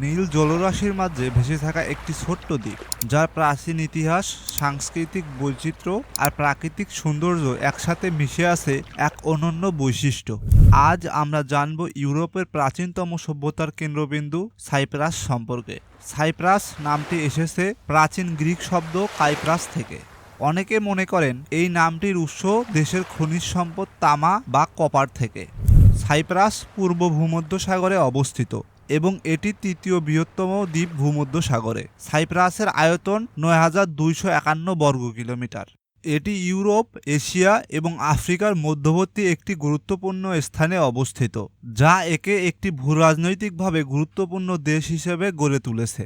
নীল জলরাশির মাঝে ভেসে থাকা একটি ছোট্ট দ্বীপ, যার প্রাচীন ইতিহাস, সাংস্কৃতিক বৈচিত্র্য আর প্রাকৃতিক সৌন্দর্য একসাথে মিশে আছে এক অনন্য বৈশিষ্ট্য। আজ আমরা জানব ইউরোপের প্রাচীনতম সভ্যতার কেন্দ্রবিন্দু সাইপ্রাস সম্পর্কে। সাইপ্রাস নামটি এসেছে প্রাচীন গ্রিক শব্দ কাইপ্রাস থেকে। অনেকে মনে করেন এই নামটির উৎস দেশের খনিজ সম্পদ তামা বা কপার থেকে। সাইপ্রাস পূর্ব ভূমধ্যসাগরে অবস্থিত। এবং এটি তৃতীয় বৃহত্তম দ্বীপ ভূমধ্যসাগরে। সাইপ্রাসের আয়তন নয় হাজার দুইশো একান্ন বর্গ কিলোমিটার। এটি ইউরোপ, এশিয়া এবং আফ্রিকার মধ্যবর্তী একটি গুরুত্বপূর্ণ স্থানে অবস্থিত, যা একে একটি ভূরাজনৈতিকভাবে গুরুত্বপূর্ণ দেশ হিসেবে গড়ে তুলেছে।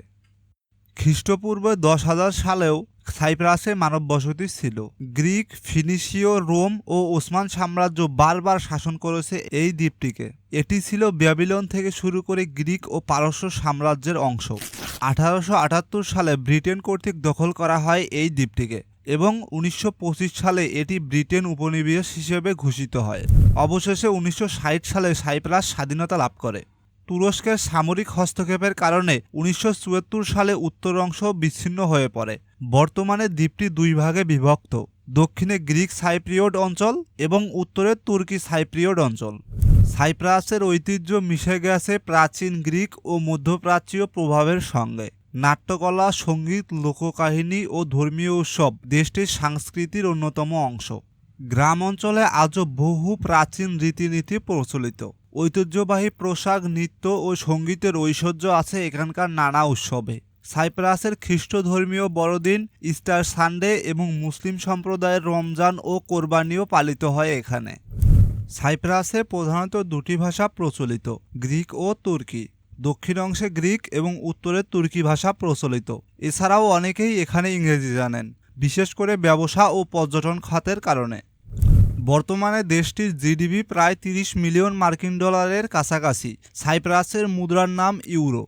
খ্রিস্টপূর্বে দশ হাজার সালেও সাইপ্রাসে মানব বসতি ছিল। গ্রিক, ফিনিশীয়, রোম ও ওসমান সাম্রাজ্য বারবার শাসন করেছে এই দ্বীপটিকে। এটি ছিল ব্যাবিলন থেকে শুরু করে গ্রিক ও পারস্য সাম্রাজ্যের অংশ। আঠারোশো আটাত্তর সালে ব্রিটেন কর্তৃক দখল করা হয় এই দ্বীপটিকে এবং উনিশশো পঁচিশ সালে এটি ব্রিটেন উপনিবেশ হিসেবে ঘোষিত হয়। অবশেষে উনিশশো ষাট সালে সাইপ্রাস স্বাধীনতা লাভ করে। তুরস্কের সামরিক হস্তক্ষেপের কারণে উনিশশো চুয়াত্তর সালে উত্তর অংশ বিচ্ছিন্ন হয়ে পড়ে। বর্তমানে দ্বীপটি দুই ভাগে বিভক্ত, দক্ষিণে গ্রিক সাইপ্রিয়ড অঞ্চল এবং উত্তরে তুর্কি সাইপ্রিয়ড অঞ্চল। সাইপ্রাসের ঐতিহ্য মিশে গেছে প্রাচীন গ্রিক ও মধ্যপ্রাচ্যীয় প্রভাবের সঙ্গে। নাট্যকলা, সংগীত, লোককাহিনী ও ধর্মীয় উৎসব দেশটির সংস্কৃতির অন্যতম অংশ। গ্রাম অঞ্চলে আজও বহু প্রাচীন রীতিনীতি প্রচলিত। ঐতিহ্যবাহী পোশাক, নৃত্য ও সঙ্গীতের ঐশ্বর্য আছে এখানকার নানা উৎসবে। সাইপ্রাসের খ্রিস্ট ধর্মীয় বড়দিন, ইস্টার সানডে এবং মুসলিম সম্প্রদায়ের রমজান ও কোরবানিও পালিত হয় এখানে। সাইপ্রাসে প্রধানত দুটি ভাষা প্রচলিত, গ্রিক ও তুর্কি। দক্ষিণ অংশে গ্রিক এবং উত্তরে তুর্কি ভাষা প্রচলিত। এছাড়াও অনেকেই এখানে ইংরেজি জানেন, বিশেষ করে ব্যবসা ও পর্যটন খাতের কারণে। বর্তমানে দেশটির জিডিপি প্রায় তিরিশ মিলিয়ন মার্কিন ডলারের কাছাকাছি। সাইপ্রাসের মুদ্রার নাম ইউরো।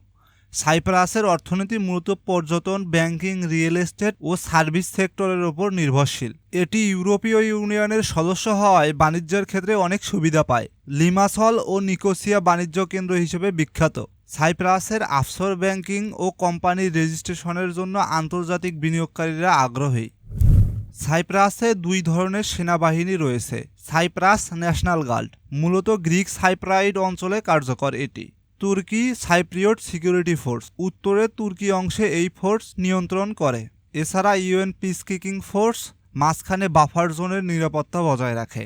সাইপ্রাসের অর্থনীতি মূলত পর্যটন, ব্যাংকিং, রিয়েল এস্টেট ও সার্ভিস সেক্টরের ওপর নির্ভরশীল। এটি ইউরোপীয় ইউনিয়নের সদস্য হওয়ায় বাণিজ্যের ক্ষেত্রে অনেক সুবিধা পায়। লিমাসল ও নিকোসিয়া বাণিজ্য কেন্দ্র হিসেবে বিখ্যাত। সাইপ্রাসের আফসর ব্যাংকিং ও কোম্পানি রেজিস্ট্রেশনের জন্য আন্তর্জাতিক বিনিয়োগকারীরা আগ্রহী। সাইপ্রাসে দুই ধরনের সেনাবাহিনী রয়েছে, সাইপ্রাস ন্যাশনাল গার্ড। মূলত গ্রিক সাইপ্রাইড অঞ্চলে কার্যকর এটি। তুর্কি সাইপ্রিয়ট সিকিউরিটি ফোর্স উত্তরে তুর্কি অংশে এই ফোর্স নিয়ন্ত্রণ করে। এছাড়া ইউএন পিস কিকিং ফোর্স মাঝখানে বাফার জোনের নিরাপত্তা বজায় রাখে।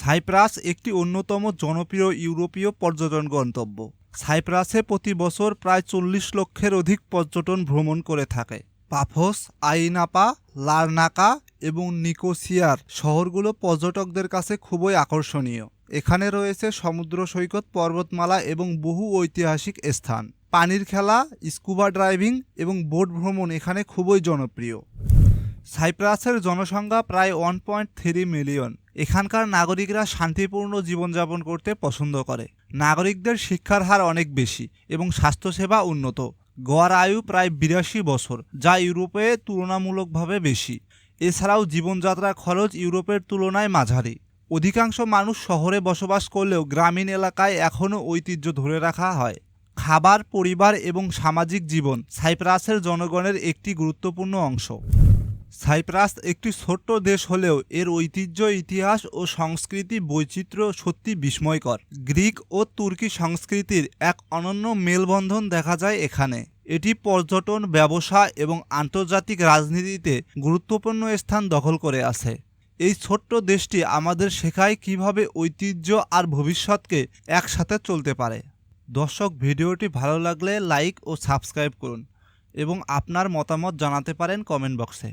সাইপ্রাস একটি অন্যতম জনপ্রিয় ইউরোপীয় পর্যটন গন্তব্য। সাইপ্রাসে প্রতি বছর প্রায় চল্লিশ লক্ষের অধিক পর্যটন ভ্রমণ করে থাকে। পাফোস, আইনাপা, লারনাকা এবং নিকোসিয়ার শহরগুলো পর্যটকদের কাছে খুবই আকর্ষণীয়। এখানে রয়েছে সমুদ্র সৈকত, পর্বতমালা এবং বহু ঐতিহাসিক স্থান। পানির খেলা, স্কুবা ড্রাইভিং এবং বোট ভ্রমণ এখানে খুবই জনপ্রিয়। সাইপ্রাসের জনসংখ্যা প্রায় ওয়ান পয়েন্ট থ্রি মিলিয়ন। এখানকার নাগরিকরা শান্তিপূর্ণ জীবনযাপন করতে পছন্দ করে। নাগরিকদের শিক্ষার হার অনেক বেশি এবং স্বাস্থ্যসেবা উন্নত। গড় আয়ু প্রায় বিরাশি বছর, যা ইউরোপে তুলনামূলকভাবে বেশি। এছাড়াও জীবনযাত্রা খরচ ইউরোপের তুলনায় মাঝারি। অধিকাংশ মানুষ শহরে বসবাস করলেও গ্রামীণ এলাকায় এখনও ঐতিহ্য ধরে রাখা হয়। খাবার, পরিবার এবং সামাজিক জীবন সাইপ্রাসের জনগণের একটি গুরুত্বপূর্ণ অংশ। সাইপ্রাস একটি ছোট্ট দেশ হলেও এর ঐতিহ্য, ইতিহাস ও সংস্কৃতি বৈচিত্র্য সত্যি বিস্ময়কর। গ্রিক ও তুর্কি সংস্কৃতির এক অনন্য মেলবন্ধন দেখা যায় এখানে। এটি পর্যটন, ব্যবসা এবং আন্তর্জাতিক রাজনীতিতে গুরুত্বপূর্ণ স্থান দখল করে আছে। এই ছোট্ট দেশটি আমাদের শেখায় কীভাবে ঐতিহ্য আর ভবিষ্যৎকে একসাথে চলতে পারে। দর্শক, ভিডিওটি ভালো লাগলে লাইক ও সাবস্ক্রাইব করুন এবং আপনার মতামত জানাতে পারেন কমেন্ট বক্সে।